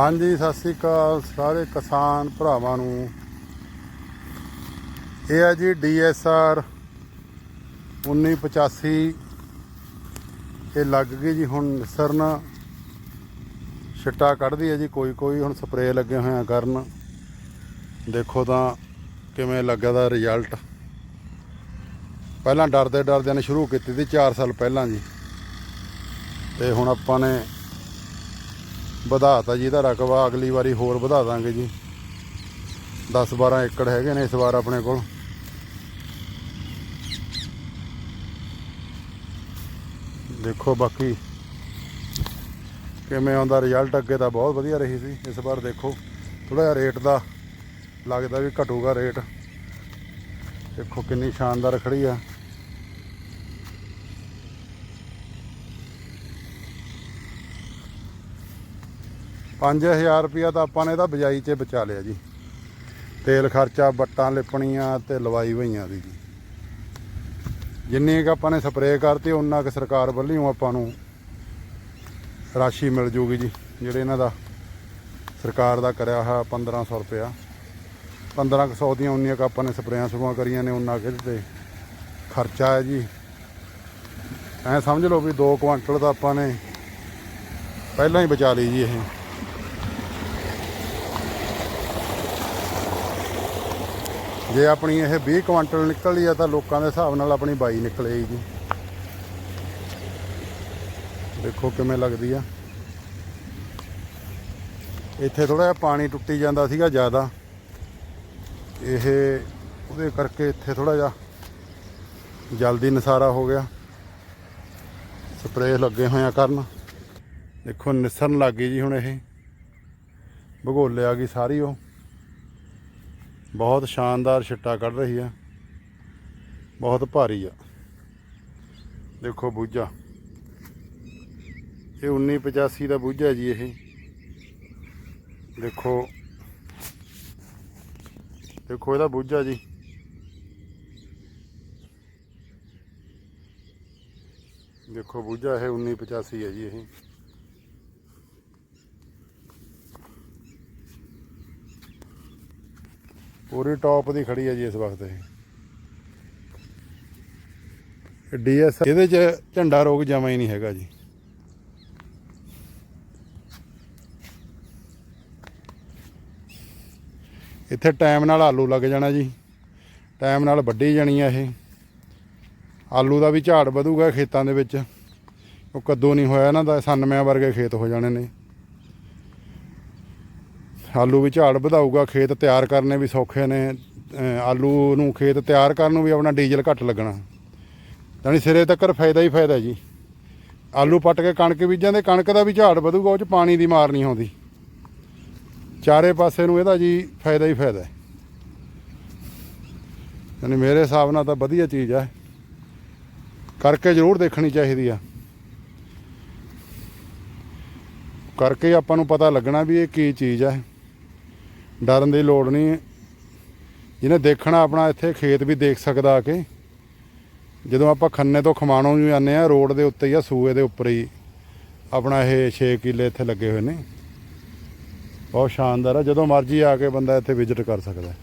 ਹਾਂਜੀ, ਸਤਿ ਸ੍ਰੀ ਅਕਾਲ ਸਾਰੇ ਕਿਸਾਨ ਭਰਾਵਾਂ ਨੂੰ। ਇਹ ਹੈ ਜੀ ਡੀਐਸਆਰ 1985 ਇਹ ਲੱਗ ਗਈ ਜੀ ਹੁਣ ਨਿਸਰਨ। ਛਿੱਟਾ ਕੱਢਦੀ ਹੈ ਜੀ ਕੋਈ ਕੋਈ ਹੁਣ ਸਪਰੇਅ ਲੱਗੇ ਹੋਇਆ ਕਰਨ। ਦੇਖੋ ਤਾਂ ਕਿਵੇਂ ਲੱਗਾ ਦਾ ਰਿਜ਼ਲਟ। ਪਹਿਲਾਂ ਡਰਦੇ ਡਰਦਿਆਂ ਨੇ ਸ਼ੁਰੂ ਕੀਤੀ ਸੀ 4 ਸਾਲ ਪਹਿਲਾਂ ਜੀ। ਤੇ ਹੁਣ ਆਪਾਂ ਨੇ ਵਧਾਤਾ ਜੀ ਇਹਦਾ ਰਕਬਾ, ਅਗਲੀ ਵਾਰੀ ਹੋਰ ਵਧਾ ਦਾਂਗੇ ਜੀ। 10 12 ਏਕੜ ਹੈਗੇ ਨੇ ਇਸ ਵਾਰ ਆਪਣੇ ਕੋਲ। ਦੇਖੋ ਬਾਕੀ ਕਿਵੇਂ ਆਉਂਦਾ ਰਿਜ਼ਲਟ ਅੱਗੇ ਤਾਂ ਬਹੁਤ ਵਧੀਆ ਰਹੀ ਸੀ। ਇਸ ਵਾਰ ਦੇਖੋ ਥੋੜਾ ਜਿਹਾ ਰੇਟ ਦਾ ਲੱਗਦਾ ਵੀ ਘਟੂਗਾ ਰੇਟ ਦੇਖੋ ਕਿੰਨੀ ਸ਼ਾਨਦਾਰ ਖੜੀ ਆ। ਪੰਜ ਹਜ਼ਾਰ ਰੁਪਇਆ ਤਾਂ ਆਪਾਂ ਨੇ ਇਹਦਾ ਬਜਾਈ 'ਚ ਬਚਾ ਲਿਆ ਜੀ। ਤੇਲ ਖਰਚਾ ਬੱਟਾਂ ਲਿਪਣੀਆਂ ਤੇ ਲਵਾਈ ਵਈਆਂ ਦੀ ਜੀ। ਜਿੰਨੀ ਕੁ ਆਪਾਂ ਨੇ ਸਪਰੇਅ ਕਰਤੀ ਉਹਨਾਂ ਕੁ ਸਰਕਾਰ ਵੱਲੋਂ ਆਪਾਂ ਨੂੰ ਰਾਸ਼ੀ ਮਿਲ ਜੂਗੀ ਜੀ। ਜਿਹੜੇ ਇਹਨਾਂ ਦਾ ਸਰਕਾਰ ਦਾ ਕਰਿਆ ਹੋਇਆ 1500 ਰੁਪਇਆ। 1500 ਦੀਆਂ ਉਨੀਆਂ ਕੁ ਆਪਾਂ ਨੇ ਸਪਰੇਆਂ ਸ਼ੁਰੂਆਂ ਕਰੀਆਂ ਨੇ ਉਹਨਾਂ ਕੁ ਤੇ ਖਰਚਾ ਹੈ ਜੀ। ਐ ਸਮਝ ਲਓ ਵੀ 2 ਕੁਆਂਟਲ ਦਾ ਆਪਾਂ ਨੇ ਪਹਿਲਾਂ ਹੀ ਬਚਾ ਲਈ ਜੀ ਇਹ। ਜੇ ਆਪਣੀ ਇਹ 20 ਕੁਆਂਟਲ ਨਿਕਲਦੀ ਆ ਤਾਂ ਲੋਕਾਂ ਦੇ ਹਿਸਾਬ ਨਾਲ ਆਪਣੀ ਬਾਈ ਨਿਕਲੇਗੀ। ਜੀ ਦੇਖੋ ਕਿਵੇਂ ਲੱਗਦੀ ਆ। ਇੱਥੇ ਥੋੜਾ ਜਿਹਾ ਪਾਣੀ ਟੁੱਟੀ ਜਾਂਦਾ ਸੀਗਾ ਜ਼ਿਆਦਾ। ਇਹ ਉਹਦੇ ਕਰਕੇ ਇੱਥੇ ਥੋੜਾ ਜਿਹਾ ਜਲਦੀ ਨਸਾਰਾ ਹੋ ਗਿਆ। ਸਪਰੇਅ ਲੱਗੇ ਹੋਇਆ ਕਰਨ। ਦੇਖੋ ਨਿਸਰਨ ਲੱਗ ਗਈ ਜੀ ਹੁਣ ਇਹ। ਭਗੋਲੇ ਆ ਗਈ ਸਾਰੀ ਉਹ। ਬਹੁਤ ਸ਼ਾਨਦਾਰ ਛਿੱਟਾ ਕੱਢ ਰਹੀ ਆ ਬਹੁਤ ਭਾਰੀ ਆ। ਦੇਖੋ ਬੂਝਾ। ਇਹ 1985 ਦਾ ਬੂਝਾ ਜੀ ਇਹ। ਦੇਖੋ। ਦੇਖੋ ਇਹਦਾ ਬੂਝਾ ਜੀ। ਦੇਖੋ ਬੂਝਾ ਇਹ 1985 ਹੈ ਜੀ ਇਹ। ਪੂਰੀ ਟੌਪ ਦੀ ਖੜੀ ਹੈ ਜੀ ਇਸ ਵਕਤ ਇਹ। ਇਹ ਡੀਐਸ ਇਹਦੇ ਚ ਝੰਡਾ ਰੋਗ ਜਮਾ ਹੀ ਨਹੀਂ ਹੈਗਾ ਜੀ। ਇੱਥੇ ਟਾਈਮ ਨਾਲ ਆਲੂ ਲੱਗ ਜਾਣਾ ਜੀ। ਟਾਈਮ ਨਾਲ ਵੱਢੀ ਜਾਣੀ ਆ ਇਹ। ਆਲੂ ਦਾ ਵੀ ਝਾੜ ਵਧੂਗਾ ਖੇਤਾਂ ਦੇ ਵਿੱਚ। ਉਹ ਕੱਦੂ ਨਹੀਂ ਹੋਇਆ ਇਹਨਾਂ ਦਾ 97 ਵਰਗੇ ਖੇਤ ਹੋ ਜਾਣੇ ਨੇ। ਆਲੂ ਵੀ ਝਾੜ ਵਧਾਊਗਾ, ਖੇਤ ਤਿਆਰ ਕਰਨੇ ਵੀ ਸੌਖੇ ਨੇ ਆਲੂ ਨੂੰ ਖੇਤ ਤਿਆਰ ਕਰਨ ਨੂੰ ਵੀ ਆਪਣਾ ਡੀਜ਼ਲ ਘੱਟ ਲੱਗਣਾ। ਯਾਨੀ ਸਿਰੇ ਤੱਕ ਫਾਇਦਾ ਹੀ ਫਾਇਦਾ ਜੀ। ਆਲੂ ਪੱਟ ਕੇ ਕਣਕ ਬੀਜਾਂ ਦੇ ਕਣਕ ਦਾ ਵੀ ਝਾੜ ਵਧੂਗਾ, ਉਹ ਚ ਪਾਣੀ ਦੀ ਮਾਰ ਨਹੀਂ ਆਉਂਦੀ। ਚਾਰੇ ਪਾਸੇ ਨੂੰ ਇਹਦਾ ਜੀ ਫਾਇਦਾ ਹੀ ਫਾਇਦਾ। ਹੈ ਯਾਨੀ ਮੇਰੇ ਹਿਸਾਬ ਨਾਲ ਤਾਂ ਵਧੀਆ ਚੀਜ਼ ਹੈ ਕਰਕੇ ਜ਼ਰੂਰ ਦੇਖਣੀ ਚਾਹੀਦੀ ਆ। ਕਰਕੇ ਆਪਾਂ ਨੂੰ ਪਤਾ ਲੱਗਣਾ ਵੀ ਇਹ ਕੀ ਚੀਜ਼ ਹੈ ਡਰਨ ਦੀ ਲੋੜ ਨਹੀਂ। ਜਿਹਨੇ ਦੇਖਣਾ ਆਪਣਾ, ਇੱਥੇ ਖੇਤ ਵੀ ਦੇਖ ਸਕਦਾ ਆ ਕੇ। ਜਦੋਂ ਆਪਾਂ ਖੰਨੇ ਤੋਂ ਖਮਾਣੋਂ ਨੂੰ ਜਾਂਦੇ ਆ ਰੋਡ ਦੇ ਉੱਤੇ ਹੀ ਆ, ਸੂਏ ਦੇ ਉੱਪਰ ਹੀ ਆਪਣਾ ਇਹ 6 ਕਿੱਲੇ ਇੱਥੇ ਲੱਗੇ ਹੋਏ ਨੇ। ਬਹੁਤ ਸ਼ਾਨਦਾਰ ਆ, ਜਦੋਂ ਮਰਜ਼ੀ ਆ ਕੇ ਬੰਦਾ ਇੱਥੇ ਵਿਜ਼ਿਟ ਕਰ ਸਕਦਾ। ਹੈ